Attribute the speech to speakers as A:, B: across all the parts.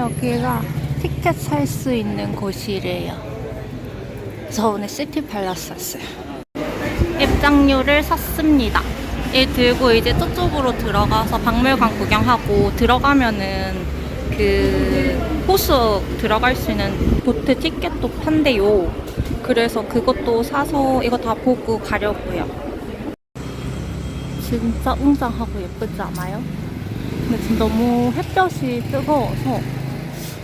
A: 여기가 티켓 살 수 있는 곳이래요. 저 오늘 시티 팔라스 왔어요. 입장료를 샀습니다. 얘 들고 이제 저쪽으로 들어가서 박물관 구경하고 들어가면은 그 호수 들어갈 수 있는 보트 티켓도 판대요. 그래서 그것도 사서 이거 다 보고 가려고요. 진짜 웅장하고 예쁘지 않아요? 근데 지금 너무 햇볕이 뜨거워서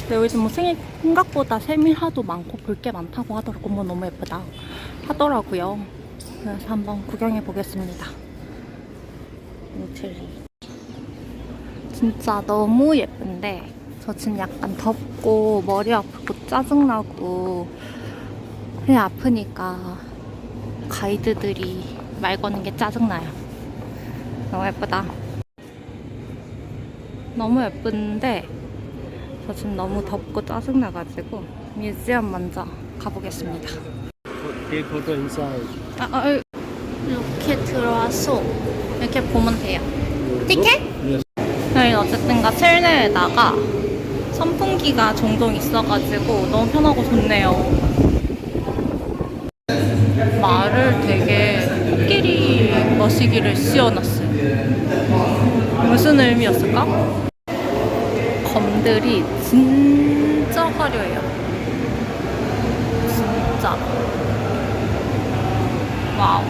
A: 근데 요즘 뭐 생일 생각보다 세밀하도 많고 볼 게 많다고 하더라고 뭐 너무 예쁘다 하더라고요. 그래서 한번 구경해 보겠습니다. 인트리 진짜 너무 예쁜데 저 지금 약간 덥고 머리 아프고 짜증나고 그냥 아프니까 가이드들이 말 거는 게 짜증나요. 너무 예쁘다. 너무 예쁜데 저 지금 너무 덥고 짜증나가지고 뮤지엄 먼저 가보겠습니다.
B: Inside.
A: 아, 아, 이렇게 들어와서 이렇게 보면 돼요. 티켓?
B: Yes.
A: 저희 어쨌든가 실내에다가 선풍기가 종종 있어가지고 너무 편하고 좋네요. 말을 되게 코끼리 머시기를 씌워놨어요. 무슨 의미였을까? 진짜 화려해요. 진짜. 와우.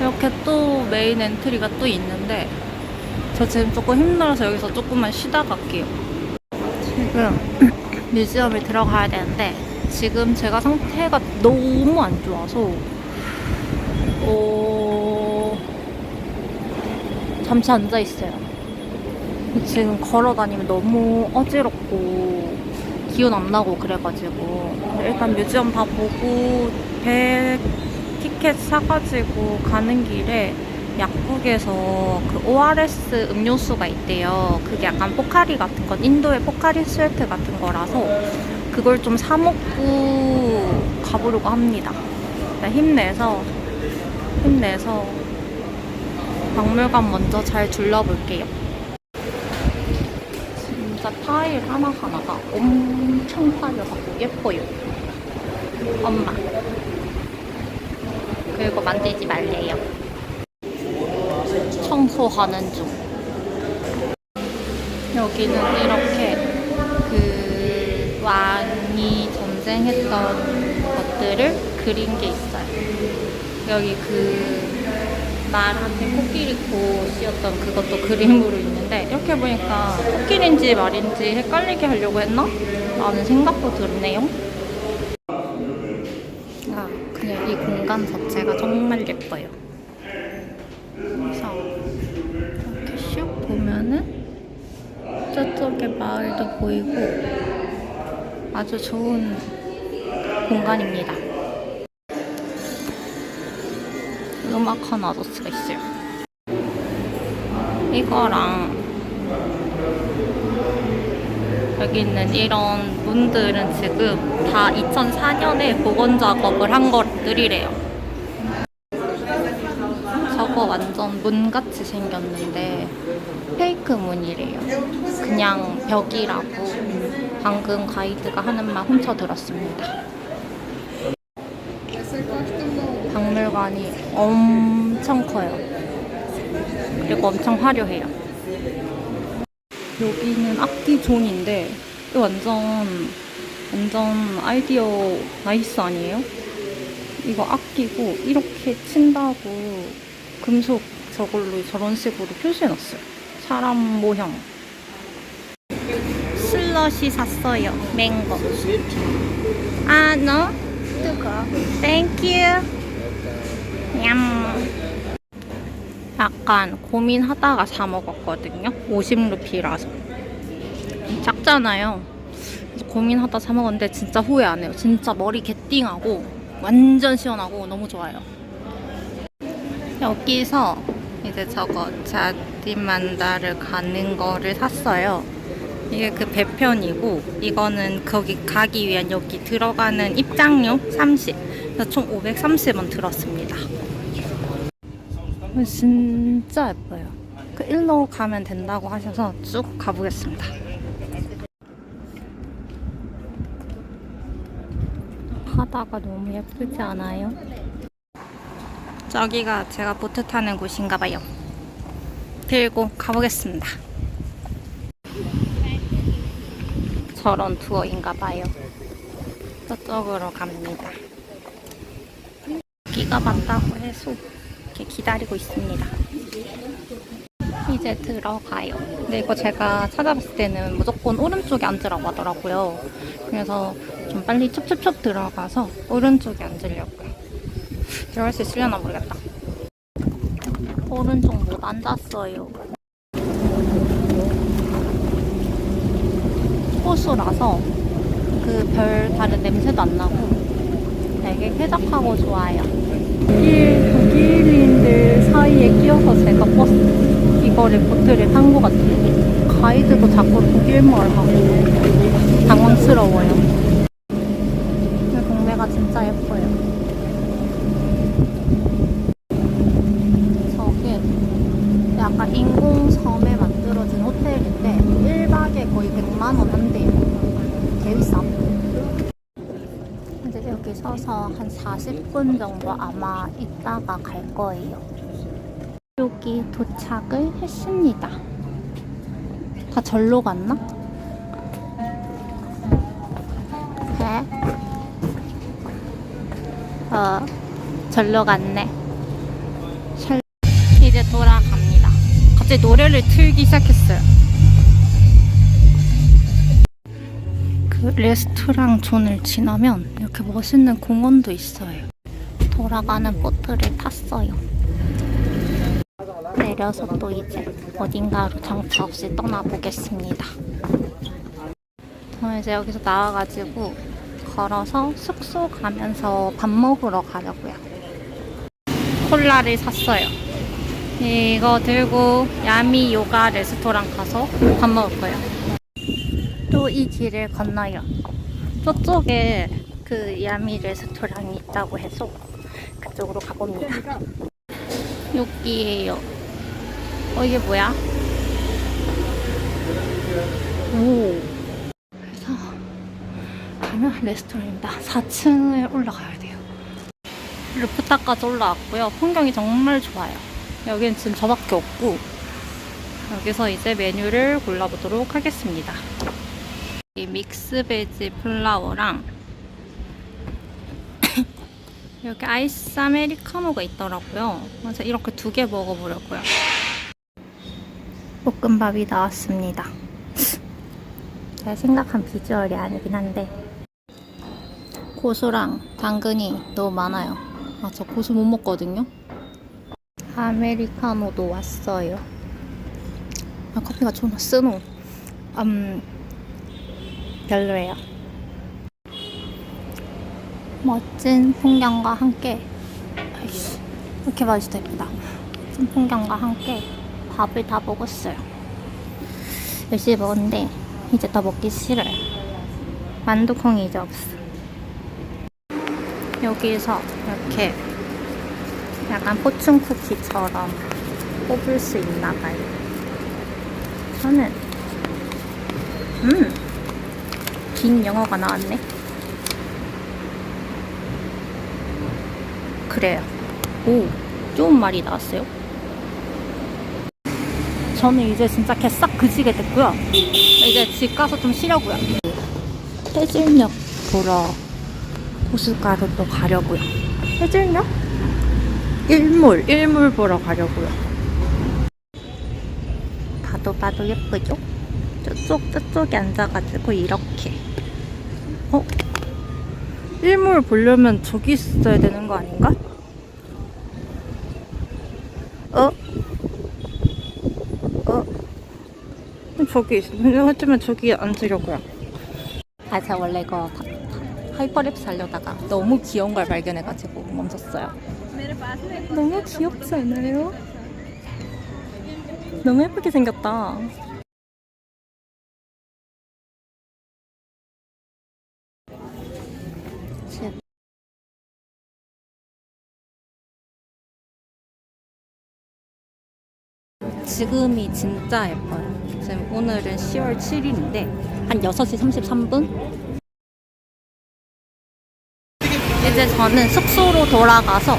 A: 이렇게 또 메인 엔트리가 또 있는데 저 지금 조금 힘들어서 여기서 조금만 쉬다 갈게요. 지금 뮤지엄에 들어가야 되는데 지금 제가 상태가 너무 안 좋아서 어... 잠시 앉아 있어요. 지금 걸어 다니면 너무 어지럽고 기운 안 나고 그래가지고 일단 뮤지엄 다 보고 배 티켓 사가지고 가는 길에 약국에서 그 ORS 음료수가 있대요. 그게 약간 포카리 같은 건 인도의 포카리 스웨트 같은 거라서 그걸 좀 사 먹고 가보려고 합니다. 일단 힘내서 힘내서 박물관 먼저 잘 둘러볼게요. 타일 하나하나가 엄청 화려하고 예뻐요. 엄마. 그리고 만들지 말래요. 청소하는 중. 여기는 이렇게 그 왕이 전쟁했던 것들을 그린 게 있어요. 여기 그 말한테 코끼리 코 씌었던 그것도 그림으로 있는데 이렇게 보니까 코끼리인지 말인지 헷갈리게 하려고 했나? 라는 생각도 드네요. 아, 그냥 이 공간 자체가 정말 예뻐요. 그래서 이렇게 슉 보면은 저쪽에 마을도 보이고 아주 좋은 공간입니다. 음악하는 아저씨가 있어요. 이거랑 여기 있는 이런 문들은 지금 다 2004년에 복원 작업을 한 것들이래요. 저거 완전 문같이 생겼는데 페이크 문이래요. 그냥 벽이라고 방금 가이드가 하는 말 훔쳐 들었습니다. 박물관이 엄청 커요. 그리고 엄청 화려해요. 여기는 악기 존인데 이거 완전 완전 아이디어 나이스 아니에요? 이거 악기고 이렇게 친다고 금속 저걸로 저런 식으로 표시해놨어요. 사람 모형. 슬러시 샀어요. 맹거. 아, 너? 뜨거. 땡큐. 냠. 약간 고민하다가 사 먹었거든요. 50루피라서. 작잖아요. 고민하다 사 먹었는데 진짜 후회 안 해요. 진짜 머리 개띵하고 완전 시원하고 너무 좋아요. 여기서 이제 저거 자디만다를 가는 거를 샀어요. 이게 그 배편이고 이거는 거기 가기 위한 여기 들어가는 입장료 30. 그래서 총 530원 들었습니다. 어, 진짜 예뻐요. 그 일로 가면 된다고 하셔서 쭉 가보겠습니다. 바다가 너무 예쁘지 않아요? 저기가 제가 보트 타는 곳인가 봐요. 들고 가보겠습니다. 저런 투어인가 봐요. 저쪽으로 갑니다. 기가 맞다고 해서 이렇게 기다리고 있습니다. 이제 들어가요. 근데 이거 제가 찾아봤을 때는 무조건 오른쪽에 앉으라고 하더라고요. 그래서 좀 빨리 첩첩첩 들어가서 오른쪽에 앉으려고요. 들어갈 수 있으려나 모르겠다. 오른쪽 못 앉았어요. 호수라서 그 별 다른 냄새도 안 나고 되게 쾌적하고 좋아요. 독일, 독일인들 사이에 끼어서 제가 버스 이거를 보트를 탄 것 같아요. 가이드도 자꾸 독일말 하고 당황스러워요. 동네가 진짜 예뻐요. 저게 약간 인공섬에 만들어진 호텔인데 1박에 거의 100만 원 한대요. 개 비싸. 서서 한 40분 정도 아마 있다가 갈 거예요. 여기 도착을 했습니다. 다 절로 갔나? 네. 어, 절로 갔네. 절... 이제 돌아갑니다. 갑자기 노래를 틀기 시작했어요. 그 레스토랑 존을 지나면 이렇게 멋있는 공원도 있어요. 돌아가는 보트를 탔어요. 내려서 또 이제 어딘가로 정처 없이 떠나보겠습니다. 저는 이제 여기서 나와가지고 걸어서 숙소 가면서 밥 먹으러 가려고요. 콜라를 샀어요. 이거 들고 야미 요가 레스토랑 가서 밥 먹을 거예요. 또 이 길을 건너요. 저쪽에 그 야미 레스토랑이 있다고 해서 그쪽으로 가봅니다. 여기에요. 어 이게 뭐야? 오. 그래서 가면 레스토랑입니다. 4층을 올라가야 돼요. 루프탑까지 올라왔고요. 풍경이 정말 좋아요. 여기는 지금 저밖에 없고 여기서 이제 메뉴를 골라보도록 하겠습니다. 이 믹스 베지 플라워랑 이렇게 아이스 아메리카노가 있더라고요. 그래서 이렇게 두 개 먹어보려고요. 볶음밥이 나왔습니다. 제가 생각한 비주얼이 아니긴 한데 고수랑 당근이 너무 많아요. 아, 저 고수 못 먹거든요. 아메리카노도 왔어요. 아, 커피가 존나 쓰노. 음, 별로예요. 멋진 풍경과 함께 아이씨 이렇게 맛있다 예쁘다. 멋진 풍경과 함께 밥을 다 먹었어요. 열심히 먹었는데 이제 더 먹기 싫어요. 만두콩이 이제 없어. 여기서 이렇게 약간 포춘 쿠키처럼 뽑을 수 있나 봐요. 저는 음, 긴 영어가 나왔네 그래요. 오, 좋은 말이 나왔어요. 저는 이제 진짜 개싹 그지게 됐고요. 이제 집 가서 좀 쉬려고요. 해질녘 보러 호숫가로 또 가려고요. 해질녘? 일몰, 일몰 보러 가려고요. 봐도 봐도 예쁘죠? 저쪽, 저쪽에 앉아가지고 이렇게. 어? 일몰 보려면 저기 있어야 되는 거 아닌가? 어? 어? 저기. 하지만 저기 앉으려고요. 아, 제가 원래 이거 하이퍼랩스 하려다가 너무 귀여운 걸 발견해가지고 멈췄어요. 너무 귀엽지 않아요? 너무 예쁘게 생겼다. 지금이 진짜 예뻐요. 지금 오늘은 10월 7일인데 한 6시 33분? 이제 저는 숙소로 돌아가서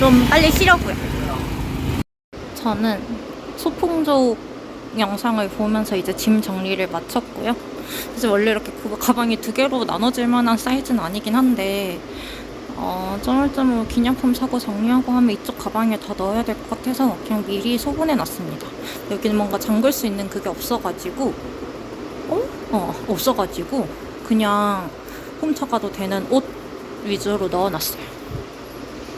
A: 좀 빨리 쉬려고요. 저는 소풍족 영상을 보면서 이제 짐 정리를 마쳤고요. 그래서 원래 이렇게 그 가방이 두 개로 나눠질 만한 사이즈는 아니긴 한데 어, 쩌물쩌물 기념품 사고 정리하고 하면 이쪽 가방에 다 넣어야 될 것 같아서 그냥 미리 소분해 놨습니다. 여기는 뭔가 잠글 수 있는 그게 없어가지고 어? 어, 없어가지고 그냥 훔쳐가도 되는 옷 위주로 넣어놨어요.